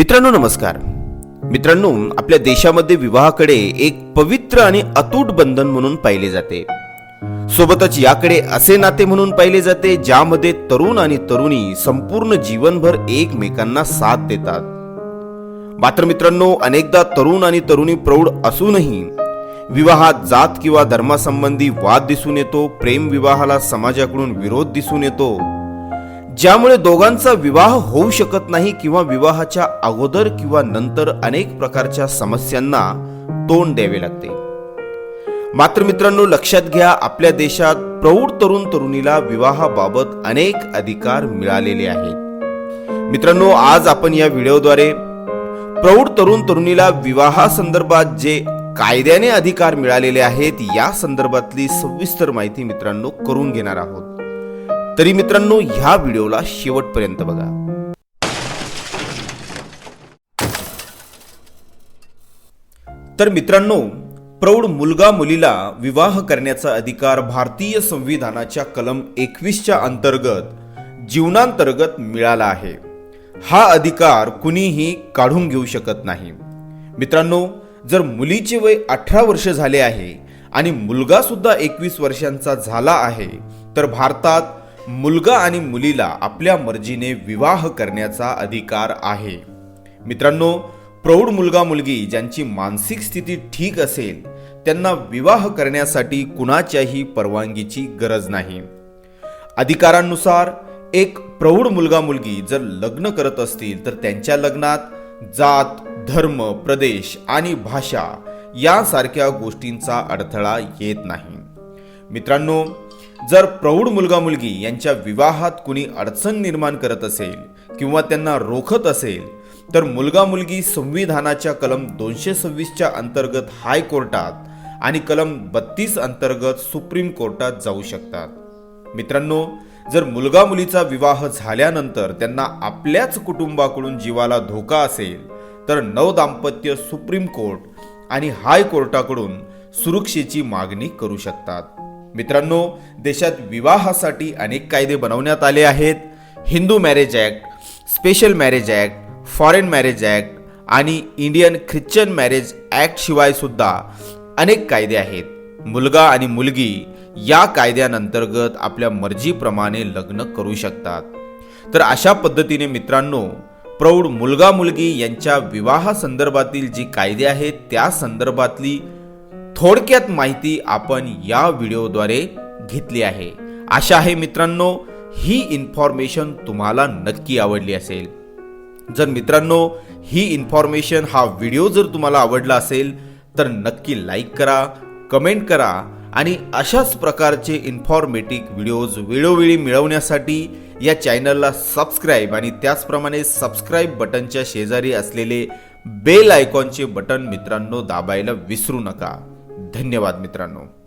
मित्रांनो नमस्कार. मित्रांनो आपल्या देशामध्ये विवाहाकडे एक पवित्र आणि अतूट बंधन म्हणून पाहिले जाते. सोबतच याकडे असे नाते म्हणून पाहिले जाते ज्यामध्ये तरुण आणि तरुणी संपूर्ण जीवनभर एकमेकांना साथ देतात. मात्र मित्रांनो अनेकदा तरुण आणि तरुणी प्रौढ असूनही विवाहात जात किंवा धर्मासंबंधी वाद दिसून येतो प्रेम विवाहाला समाजाकडून विरोध दिसून येतो ज्यामुळे दोघांचा विवाह होऊ शकत नाही किंवा विवाहाच्या अगोदर किंवा नंतर अनेक प्रकारच्या समस्यांना तोंड द्यावे लागते. मात्र मित्रांनो लक्षात घ्या आपल्या देशात प्रौढ तरुण तरुणीला विवाहाबाबत अनेक अधिकार मिळालेले आहेत. मित्रांनो आज आपण या व्हिडिओद्वारे प्रौढ तरुण तरुणीला विवाहासंदर्भात जे कायद्याने अधिकार मिळालेले आहेत या संदर्भातली सविस्तर माहिती मित्रांनो करून घेणार आहोत. तरी मित्रांनो ह्या व्हिडिओला शेवटपर्यंत बघा. तर मित्रांनो प्रौढ मुलगा मुलीला विवाह करण्याचा अधिकार भारतीय संविधानाच्या कलम एकवीसच्या अंतर्गत जीवनांतर्गत मिळाला आहे. हा अधिकार कुणीही काढून घेऊ शकत नाही. मित्रांनो जर मुलीचे वय अठरा वर्ष झाले आहे आणि मुलगा सुद्धा एकवीस वर्षांचा झाला आहे तर भारतात मुलगा आणि मुलीला आपल्या मर्जीने विवाह करण्याचा अधिकार आहे. मित्रांनो प्रौढ मुलगा मुलगी ज्यांची मानसिक स्थिती ठीक असेल त्यांना विवाह करण्यासाठी कुणाच्याही परवानगीची गरज नाही. अधिकारांनुसार एक प्रौढ मुलगा मुलगी जर लग्न करत असतील तर त्यांच्या लग्नात जात धर्म प्रदेश आणि भाषा यासारख्या गोष्टींचा अडथळा येत नाही. मित्रांनो जर प्रौढ मुलगा मुलगी यांच्या विवाहात कुणी अडचण निर्माण करत असेल किंवा त्यांना रोखत असेल तर मुलगा मुलगी संविधानाच्या कलम दोनशे सव्वीसच्या अंतर्गत हायकोर्टात आणि कलम बत्तीस अंतर्गत सुप्रीम कोर्टात जाऊ शकतात. मित्रांनो जर मुलगा मुलीचा विवाह झाल्यानंतर त्यांना आपल्याच कुटुंबाकडून जीवाला धोका असेल तर नवदाम्पत्य सुप्रीम कोर्ट आणि हायकोर्टाकडून सुरक्षेची मागणी करू शकतात. मित्रांनो देशात विवाहासाठी अनेक कायदे बनवण्यात आले आहेत. Hindu marriage act special marriage act foreign marriage act आणि इंडियन ख्रिश्चन मॅरेज ॲक्ट शिवाय सुद्धा अनेक कायदे आहेत. मुलगा आणि मुलगी या कायद्यांतर्गत आपल्या मर्जीप्रमाणे लग्न करू शकतात. तर अशा पद्धतीने मित्रांनो प्रौढ मुलगा मुलगी यांच्या विवाहासंदर्भातील जी कायदे आहेत त्या संदर्भातली थोडक्यात माहिती आपण या व्हिडिओद्वारे घेतली आहे. आशा आहे मित्रांनो ही इन्फॉर्मेशन तुम्हाला नक्की आवडली असेल. जर मित्रांनो ही इन्फॉर्मेशन हा व्हिडिओ जर तुम्हाला आवडला असेल तर नक्की लाईक करा कमेंट करा आणि अशाच प्रकारचे इन्फॉर्मेटिव्ह व्हिडिओज वेळोवेळी मिळवण्यासाठी या चॅनलला सबस्क्राईब आणि त्याचप्रमाणे सबस्क्राईब बटनच्या शेजारी असलेले बेल आयकॉनचे बटन मित्रांनो दाबायला विसरू नका. धन्यवाद मित्रांनो.